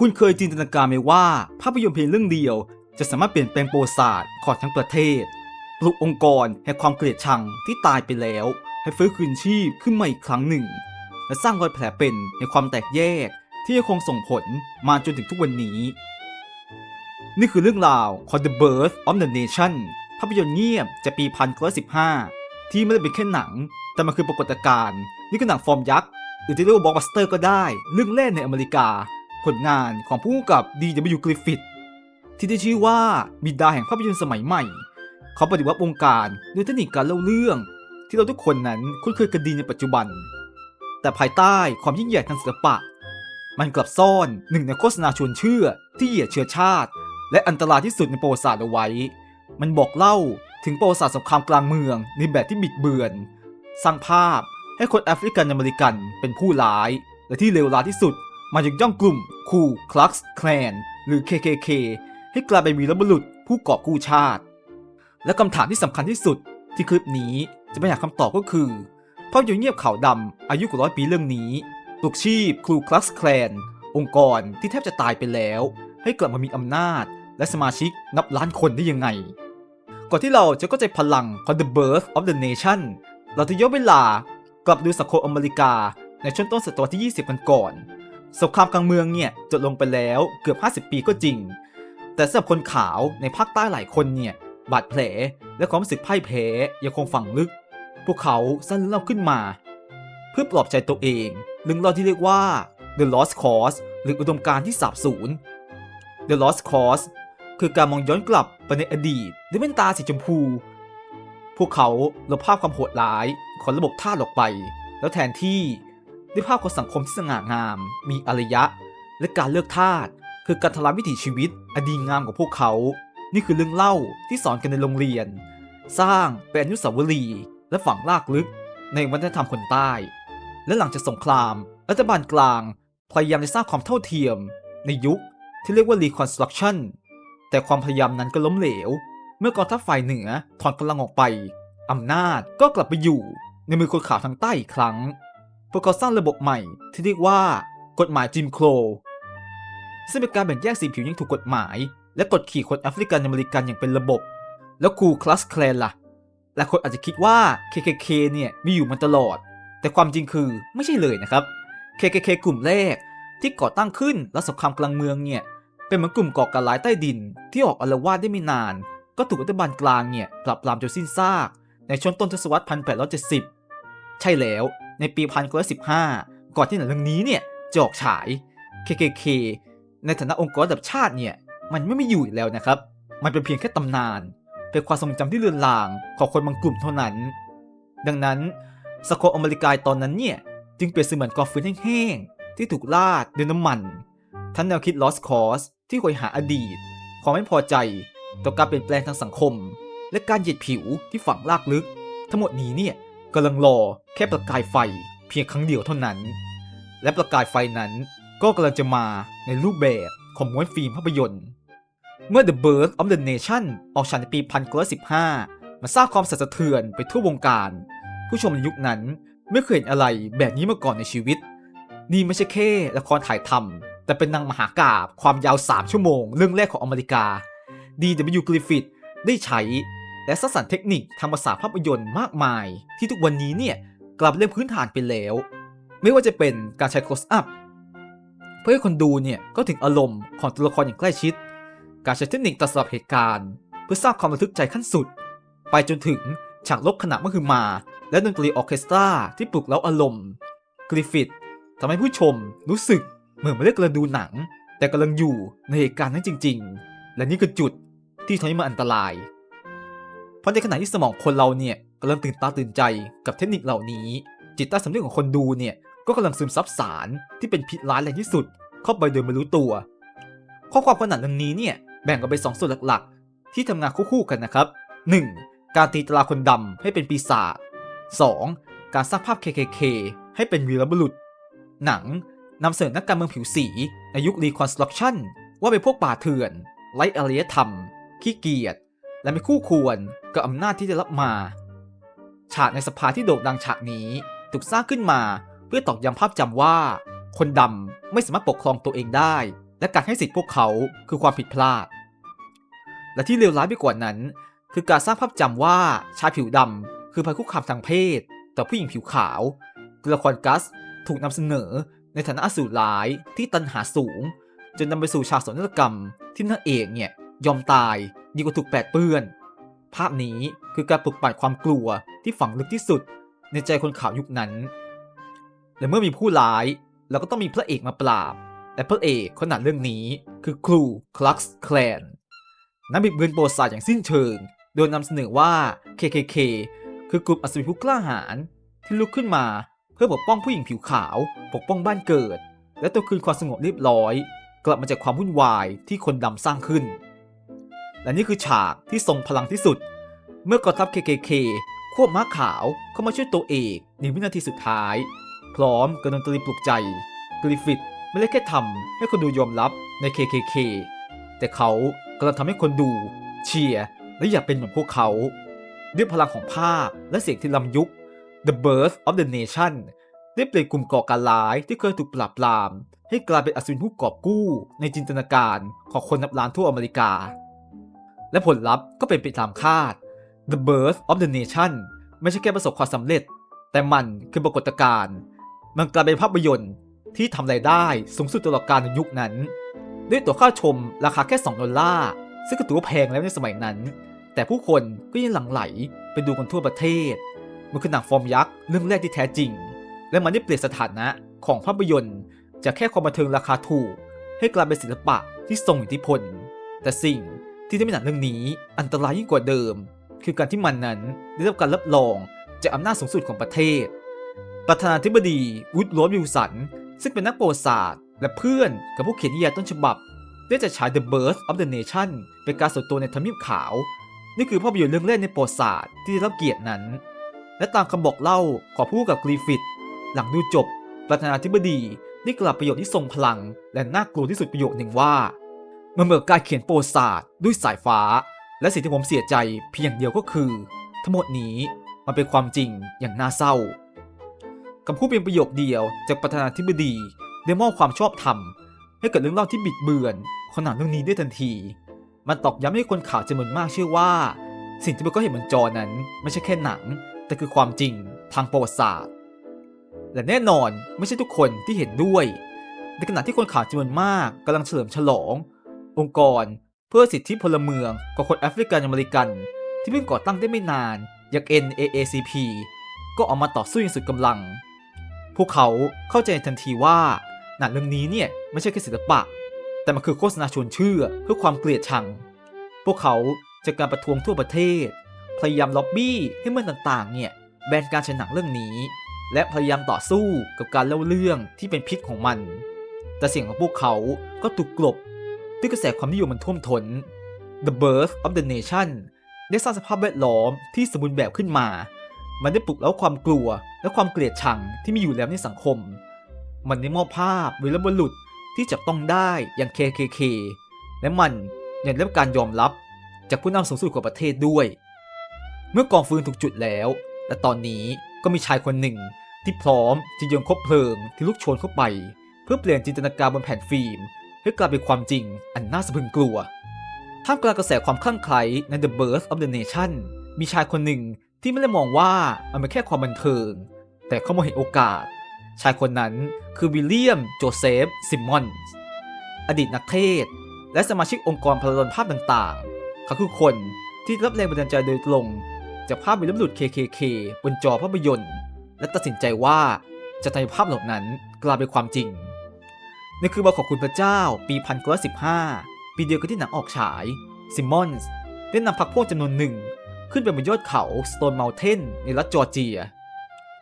คุณเคยจินตนาการไหมว่า ภาพยนตร์เพียงเรื่องเดียว จะสามารถเปลี่ยนแปลงประวัติศาสตร์ของทั้งประเทศ ปลุกองค์กรแห่งความเกลียดชังที่ตายไปแล้ว ให้ฟื้นคืนชีพขึ้นมาอีกครั้งหนึ่ง และสร้างรอยแผลเป็นในความแตกแยก ที่ยังคงส่งผลมาจนถึงทุกวันนี้ นี่คือเรื่องราวของ The Birth of the Nation ภาพยนตร์เงียบจากปี 1915 ที่ไม่ได้เป็นแค่หนัง แต่มันคือปรากฏการณ์นี่คือหนังฟอร์มยักษ์หรือจะเรียกว่าบล็อกบัสเตอร์ก็ได้ เรื่องแรกในอเมริกา ผลงานของผู้กำกับ D.W. Griffith ที่ได้ชื่อว่าบิดาแห่งภาพยนตร์สมัยใหม่ เขาปฏิวัติวงการด้วยเทคนิคการเล่าเรื่อง ที่เราทุกคนนั้นคุ้นเคยกันดีในปัจจุบัน แต่ภายใต้ความยิ่งใหญ่ทางศิลปะ มันกลับซ่อนหนึ่งในโฆษณาชวนเชื่อที่เหยียดเชื้อชาติ และอันตรายที่สุดในประวัติศาสตร์เอาไว้ มันบอกเล่าถึงประวัติศาสตร์สงครามกลางเมืองในแบบที่บิดเบือน สร้างภาพให้คนแอฟริกันอเมริกันเป็นผู้ร้าย และที่เลวร้ายที่สุด มายกย่องกลุ่มคูคลักส์แคลนหรือ KKK ให้กลายเป็นวีรบุรุษผู้กอบกู้ชาติ และคำถามที่สำคัญที่สุดที่คลิปนี้จะไปหาคำตอบก็คือภาพยนตร์เงียบข่าวดำอายุกว่าร้อยปีเรื่องนี้ปลุกชีพครูคลักส์แคลนองค์กรที่แทบจะตายไปแล้ว ให้กลับมามีอำนาจ และสมาชิกนับล้านคนได้ยังไง ก่อนที่เราจะเข้าใจพลังของ The Birth of the Nation เราจะย้อนเวลากลับดูสังคมอเมริกาในช่วงต้นศตวรรษที่ 20 กันก่อน สงครามกลางเมืองเนี่ยจบลงไปแล้วเกือบ 50 ปีก็จริง แต่สำหรับคนขาวในภาคใต้หลายคนเนี่ยบาดแผลและความรู้สึกพ่ายแพ้ยังคงฝังลึก พวกเขาสร้างเรื่องเล่าขึ้นมา เพื่อปลอบใจตัวเองเรื่องเล่าที่เรียกว่า The Lost Cause หรืออุดมการที่สาบสูญ The Lost Cause คือการมองย้อนกลับไปในอดีตด้วยแว่นตาสีชมพู พวกเขาลบภาพความโหดร้ายของระบบท่าออกไป แล้วแทนที่ ด้วยภาพของสังคมที่สง่างาม มีอารยะ และการเลือกทาสคือการทลายวิถีชีวิตอดีงามของพวกเขา นี่คือเรื่องเล่าที่สอนกันในโรงเรียน สร้างเป็นอนุสาวรีย์และฝังลากลึกในวัฒนธรรมคนใต้ และหลังจากสงคราม รัฐบาลกลางพยายามจะสร้างความเท่าเทียม ในยุคที่เรียกว่า Reconstruction แต่ความพยายามนั้นก็ล้มเหลว เมื่อกองทัพฝ่ายเหนือถอนกำลังออกไปอำนาจก็กลับไปอยู่ในมือคนขาวทางใต้อีกครั้ง พวกเขาสร้างระบบใหม่ที่เรียกว่ากฎหมายจิมโครซึ่งเป็นการแบ่งแยกสีผิวยังถูกกฎหมาย และกดขี่คนแอฟริกันอเมริกันอย่างเป็นระบบ แล้วคูคลัสแคลนล่ะและคนอาจจะคิดว่า KKK เนี่ยมีอยู่มาตลอด แต่ความจริงคือไม่ใช่เลยนะครับ KKK กลุ่มแรกที่ก่อตั้งขึ้นแล้วสงครามกลางเมืองเนี่ยเป็นเหมือนกลุ่มก่อการร้ายใต้ดิน ที่ออกอาละวาดได้ไม่นาน ก็ถูกรัฐบาลกลางเนี่ยปราบปรามจนสิ้นซาก ในช่วงต้นทศวรรษ 1870 ใช่แล้ว ในปี 1915 ก่อนที่หนังเรื่องนี้เนี่ยจะออกฉาย KKK ในฐานะองค์กรระดับชาติเนี่ยมันไม่มีอยู่อีกแล้วนะครับ มันเป็นเพียงแค่ตำนาน เป็นความทรงจำที่เลือนลางของคนบางกลุ่มเท่านั้น ดังนั้นสโคมอเมริกาตอนนั้นเนี่ยจึงเปรียบเสมือนกองฟืนแห้งๆที่ถูกราดด้วยน้ำมัน ทั้งแนวคิด lost cause ที่คอยหาอดีต ความไม่พอใจต่อการเปลี่ยนแปลงทางสังคม และการเหยียดผิวที่ฝังลากลึก ทั้งหมดนี้เนี่ย กำลังรอแค่ประกายไฟเพียงครั้งเดียวเท่านั้น และประกายไฟนั้นก็กำลังจะมาในรูปแบบของม้วนฟิล์มภาพยนตร์ เมื่อ The Birth of the Nation ออกฉายในปี 1915 มันสร้างความสั่นสะเทือนไปทั่ววงการ ผู้ชมในยุคนั้นไม่เคยเห็นอะไรแบบนี้มาก่อนในชีวิต นี่ไม่ใช่แค่ละครถ่ายทำแต่เป็นนังมหากาบความยาว 3 ชั่วโมง เรื่องแรกของอเมริกา D.W. Griffith ได้ใช้ และสร้างสรรค์เทคนิคทางภาษาภาพยนตร์มากมาย ที่ทุกวันนี้เนี่ยกลับเล่นพื้นฐานไปแล้ว ไม่ว่าจะเป็นการใช้ close up เพื่อให้คนดูเนี่ยก็ถึงอารมณ์ของตัวละครอย่างใกล้ชิด การใช้เทคนิคตัดสลับเหตุการณ์ เพื่อสร้างความระทึกใจขั้นสุด ไปจนถึงฉากลบขณะเมื่อคืนมา และดนตรีออเคสตราที่ปลุกเร้าอารมณ์กริฟฟิธทำให้ผู้ชมรู้สึกเหมือนไม่ได้กำลังดูหนัง แต่กำลังอยู่ในเหตุการณ์นั้นจริง ๆ และนี่คือจุดที่ทำให้มันอันตราย ราะในขณะที่สมองคนเราเนี่ยกำลังตื่นตาตื่นใจกับเทคนิคเหล่านี้ จิตใต้สำนึกของคนดูเนี่ยก็กำลังซึมซับสารที่เป็นพิษร้ายแรงที่สุด เข้าไปโดยไม่รู้ตัว ข้อความขนาดเรื่องนี้เนี่ยแบ่งออกเป็นสองส่วนหลักๆ ที่ทำงานคู่ๆกันนะครับ 1. การตีตราคนดำให้เป็นปีศาจ 2. การสร้างภาพ KKK ให้เป็นวีรบุรุษ หนังนำเสนอนักการเมืองผิวสีในยุค Reconstruction ว่าเป็นพวกป่าเถื่อนไร้อารยธรรม ขี้เกียจและไม่คู่ควร กับอำนาจที่ได้รับมา ฉากในสภาที่โด่งดังฉากนี้ถูกสร้างขึ้นมา เพื่อตอกย้ำภาพจำว่า คนดำไม่สามารถปกครองตัวเองได้ และการให้สิทธิพวกเขาคือความผิดพลาด และที่เลวร้ายไปกว่านั้น คือการสร้างภาพจำว่าชายผิวดำคือภัยคุกคามทางเพศ ต่อผู้หญิงผิวขาวตัวละครกัสถูกนำเสนอในฐานะอสูรร้ายที่ตันหาสูง จนนำไปสู่ฉากสนทกรรมที่นางเอกเนี่ยยอมตายดีกว่าถูกแปดเปื้อน ภาพนี้คือการปลุกปั่นความกลัวที่ฝังลึกที่สุด ในใจคนข่าวยุคนั้น และเมื่อมีผู้ร้ายเราก็ต้องมีพระเอกมาปราบ และพระเอกคนหนังเรื่องนี้คือครูคลักส์แคลนนักบิดเบือนปรศาสตร์อย่างสิ้นเชิง โดยนำเสนอว่า KKK คือกลุ่มอัศวินผู้กล้าหาญที่ลุกขึ้นมาเพื่อปกป้องผู้หญิงผิวขาว ปกป้องบ้านเกิด และตัวคืนความสงบเรียบร้อย กลับมาจากความวุ่นวายที่คนดำสร้างขึ้น และนี่คือฉากที่ทรงพลังที่สุด เมื่อกองทัพ KKK ควบม้าขาวเข้ามาช่วยตัวเอกในวินาทีสุดท้าย พร้อมกับดนตรีปลุกใจกริฟฟิธไม่ได้แค่ทำให้คนดูยอมรับใน KKK แต่เขากำลังทำให้คนดูเชียร์และอยากเป็นเหมือนพวกเขา ด้วยพลังของภาพและเสียงที่ล้ำยุค The Birth of the Nation ได้เปลี่ยนกลุ่มก่อการร้ายที่เคยถูกปราบปราม ให้กลายเป็นอัศวินผู้กอบกู้ในจินตนาการของคนนับล้านทั่วอเมริกา และผลลัพธ์ก็เป็นไปตามคาด The Birth of the Nation ไม่ใช่แค่ประสบความสำเร็จ แต่มันคือปรากฏการณ์มันกลายเป็นภาพยนตร์ที่ทำรายได้สูงสุดตลอดกาลในยุคนั้น ด้วยตั๋วค่าชมราคาแค่ 2 ดอลลาร์ ซึ่งก็ถือว่าแพงแล้วในสมัยนั้น แต่ผู้คนก็ยังหลั่งไหลไปดูกันทั่วประเทศ มันคือหนังฟอร์มยักษ์เรื่องแรกที่แท้จริง และมันได้เปลี่ยนสถานะของภาพยนตร์ จากแค่ความบันเทิงราคาถูก ให้กลายเป็นศิลปะที่ทรงอิทธิพล แต่สิ่ง ที่ทำให้หนังเรื่องนี้อันตรายยิ่งกว่าเดิม คือการที่มันนั้นได้รับการรับรองจากอำนาจสูงสุดของประเทศ ประธานาธิบดีวูดโรสวิลสัน ซึ่งเป็นนักประวัติศาสตร์ และเพื่อนกับผู้เขียนนิยายต้นฉบับ ได้จัดฉาย The Birth of the Nation เป็นการส่วนตัวในทำเนียบขาว นี่คือภาพยนตร์เรื่องแรกในประวัติศาสตร์ที่ได้รับเกียรตินั้น และตามคำบอกเล่าของผู้กำกับกรีฟิตหลังดูจบ ประธานาธิบดีได้กล่าวประโยคที่ทรงพลัง และน่ากลัวที่สุดประโยคหนึ่งว่า มันเหมือการเขียนประวัติศาสตร์ด้วยสายฟ้า และสิ่งที่ผมเสียใจเพียงเดียวก็คือ ทั้งหมดนี้มันเป็นความจริงอย่างน่าเศร้าคำพูดเพียงประโยคเดียวจากประธานาธิบดีได้มอบความชอบธรรมให้เกิดเรื่องเล่าที่บิดเบือนขนังเรื่องนี้ได้ทันที มันตอกย้ำให้คนข่าวจำนวนมากเชื่อว่า สิ่งที่มันก็เห็นบนจอนั้น ไม่ใช่แค่หนัง แต่คือความจริงทางประวัติศาสตร์ และแน่นอนไม่ใช่ทุกคนที่เห็นด้วย ในขณะที่คนข่าวจำนวนมากกำลังเฉลิมฉลอง องค์กร เพื่อสิทธิพลเมืองของคนแอฟริกันอเมริกัน ที่เพิ่งก่อตั้งได้ไม่นานอย่าง NAACP ก็ออกมาต่อสู้อย่างสุดกำลัง พวกเขาเข้าใจทันทีว่าหนังเรื่องนี้เนี่ยไม่ใช่แค่ศิลปะ แต่มันคือโฆษณาชวนเชื่อเพื่อความเกลียดชัง พวกเขาจะการประท้วงทั่วประเทศ พยายามล็อบบี้ให้เมืองต่างๆ เนี่ยแบนการฉายหนังเรื่องนี้ และพยายามต่อสู้กับการเล่าเรื่องที่เป็นพิษของมัน แต่เสียงของพวกเขาก็ถูกกลบ ด้วยกระแสความนิยมมันท่วมท้น The Birth of the Nation ได้สร้างสภาพแวดล้อมที่สมบูรณ์แบบขึ้นมา มันได้ปลุกเร้าความกลัวและความเกลียดชังที่มีอยู่แล้วในสังคม มันได้มอบภาพวีรบุรุษที่จับต้องได้อย่าง KKK และมันยังได้รับการยอมรับจากผู้นำสูงสุดของประเทศด้วย เมื่อกองฟืนถูกจุดแล้ว และตอนนี้ก็มีชายคนหนึ่งที่พร้อมจะโยนคบเพลิงที่ลุกโชนเข้าไป เพื่อเปลี่ยนจินตนาการบนแผ่นฟิล์ม ให้กลายเป็นความจริงอันน่าสะพรึงกลัว ท่ามกลางกระแสความคลั่งไคล้ใน The Birth of the Nation มีชายคนหนึ่งที่ไม่ได้มองว่ามันเป็นแค่ความบันเทิง แต่เขามองเห็นโอกาส ชายคนนั้นคือวิลเลียมโจเซฟซิมมอนส์อดีตนักเทศ และสมาชิกองค์กรพลดลภาพต่างๆ เขาคือคนที่รับแรงบันดาลใจโดยตรงจากภาพวิลบุรุษ KKK บนจอภาพยนตร์ และตัดสินใจว่าจะทำให้ภาพเหล่านั้นกลายเป็นความจริง ในคืนวันขอบคุณพระเจ้าปี 1915 ปีเดียวกับที่หนังออกฉาย ซิมมอนส์ได้นำพรรคพวกจำนวนหนึ่ง ขึ้นไปบนยอดเขาสโตนเมลเทนในรัฐจอร์เจีย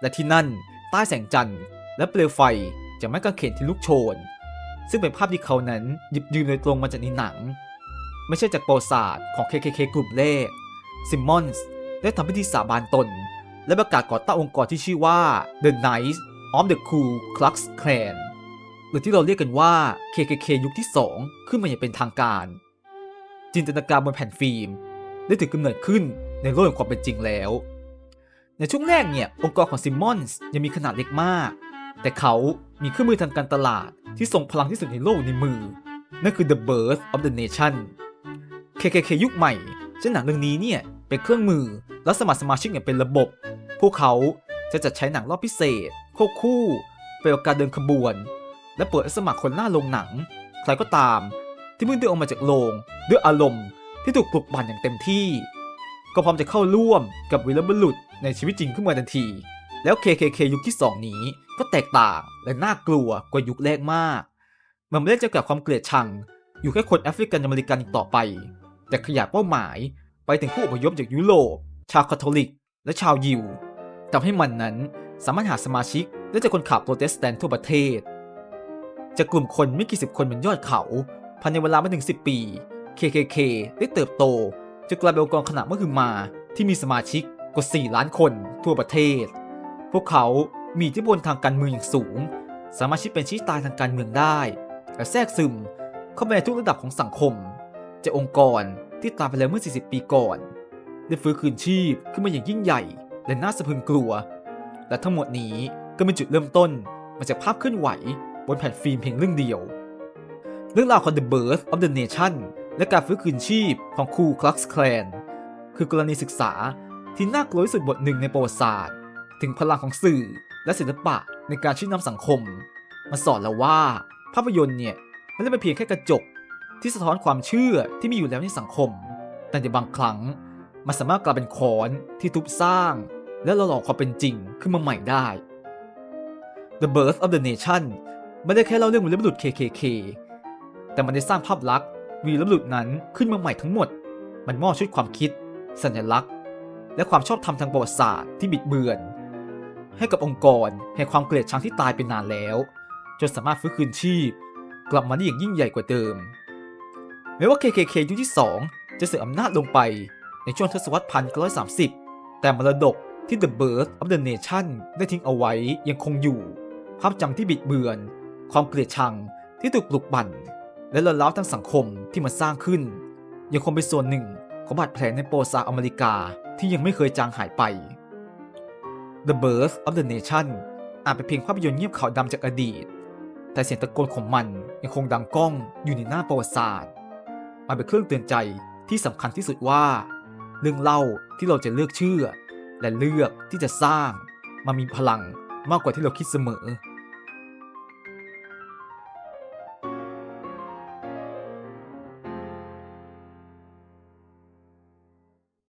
และที่นั่นใต้แสงจันทร์ และเปลวไฟจากไม้กางเขนที่ลุกโชน ซึ่งเป็นภาพที่เขานั้นหยิบยืมโดยตรงมาจากในหนัง ไม่ใช่จากประวัติศาสตร์ของ KKK กลุ่มแรกซิมมอนส์ได้ทำพิธีสาบานตน และประกาศก่อตั้งองค์กรที่ชื่อว่า The Knights of the Ku Klux Klan รือที่เราเรียกกันว่า KKK ยุคที่ 2 ขึ้นมาอย่างเป็นทางการ จินตนาการบนแผ่นฟิล์ม ได้ถือกำเนิดขึ้นในโลกแห่งความเป็นจริงแล้ว ในช่วงแรกเนี่ยองค์กรของซิมมอนส์ยังมีขนาดเล็กมาก แต่เขามีเครื่องมือทางการตลาดที่ทรงพลังที่สุดในโลกในมือ นั่นคือ The Birth of the Nation KKK ยุคใหม่ซึ่งหนังเรื่องนี้เนี่ยเป็นเครื่องมือและสมัครสมาชิกอย่างเป็นระบบ พวกเขาจะจัดใช้หนังรอบพิเศษควบคู่ไปกับการเดินขบวน และเปิดสมัครคนหน้าโรงหนัง ใครก็ตามที่เพิ่งเดินออกมาจากโรงด้วยอารมณ์ที่ถูกปลุกปั่นอย่างเต็มที่ ก็พร้อมจะเข้าร่วมกับวีรบุรุษในชีวิตจริงขึ้นมาทันที แล้ว KKK ยุคที่ 2 นี้ก็แตกต่างและน่ากลัวกว่ายุคแรกมาก มันไม่ได้จำกัดความเกลียดชัง อยู่แค่คนแอฟริกันอเมริกันอีกต่อไป แต่ขยายเป้าหมายไปถึงผู้อพยพจากยุโรป ชาวคาทอลิก และชาวยิวทำให้มันนั้นสามารถหาสมาชิกได้จากคนขับโปรเตสแตนต์ทั่วประเทศ จากกลุ่มคนไม่กี่สิบคนบนยอดเขาภายในเวลาไม่ถึง 10 ปี KKK ได้เติบโตจนกลายเป็นองค์กรขนาดมหึมา ที่มีสมาชิกกว่า 4 ล้านคนทั่วประเทศ พวกเขามีอิทธิพลทางการเมืองอย่างสูง สามารถชี้เป็นชี้ตายทางการเมืองได้ และแทรกซึมเข้าไปในทุกระดับของสังคมจากองค์กรที่ตายไปแล้วเมื่อ 40 ปีก่อน ได้ฟื้นคืนชีพขึ้นมาอย่างยิ่งใหญ่ และน่าสะพรึงกลัว และทั้งหมดนี้ก็เป็นจุดเริ่มต้นมาจากภาพเคลื่อนไหว บนแผ่นฟิล์มเพียงเรื่องเดียว เรื่องราวของ The Birth of the Nation และการฟื้นคืนชีพของคูคลักส์แคลนคือกรณีศึกษาที่น่ากลัวที่สุดบทหนึ่งในประวัติศาสตร์ ถึงพลังของสื่อและศิลปะในการชี้นำสังคมมันสอนเราว่า ภาพยนตร์เนี่ยไม่ได้เป็นเพียงแค่กระจก ที่สะท้อนความเชื่อที่มีอยู่แล้วในสังคม แต่ในบางครั้งมันสามารถกลายเป็นคอนที่ทุบสร้าง และเราหลอกความเป็นจริงขึ้นมาใหม่ได้ The Birth of the Nation ไม่ได้แค่เล่าเรื่องวีรบุรุษ KKK แต่มันได้สร้างภาพลักษณ์วีรบุรุษนั้นขึ้นมาใหม่ทั้งหมด มันมอบชุดความคิด สัญลักษณ์ และความชอบธรรมทางประวัติศาสตร์ที่บิดเบือน ให้กับองค์กรแห่งความเกลียดชังที่ตายไปนานแล้ว จนสามารถฟื้นคืนชีพ กลับมาได้อย่างยิ่งใหญ่กว่าเดิมแม้ว่า KKK ยุคที่ 2 จะเสื่อมอำนาจลงไปในช่วงทศวรรษ1930แต่มรดกที่ The Birth of the Nation ได้ทิ้งเอาไว้ยังคงอยู่ ภาพจำที่บิดเบือน ความเกลียดชังที่ถูกปลุกปั่นและละล้าวทั้งสังคมที่มันสร้างขึ้น ยังคงเป็นส่วนหนึ่งของบาดแผลในประวัติศาสตร์อเมริกาที่ยังไม่เคยจางหายไป The Birth of the Nation อาจเป็นเพียงภาพยนตร์เงียบขาวดำจากอดีต แต่เสียงตะโกนของมันยังคงดังก้องอยู่ในหน้าประวัติศาสตร์ มันเป็นเครื่องเตือนใจที่สำคัญที่สุดว่า เรื่องเล่าที่เราจะเลือกเชื่อ และเลือกที่จะสร้าง มันมีพลังมากกว่าที่เราคิดเสมอ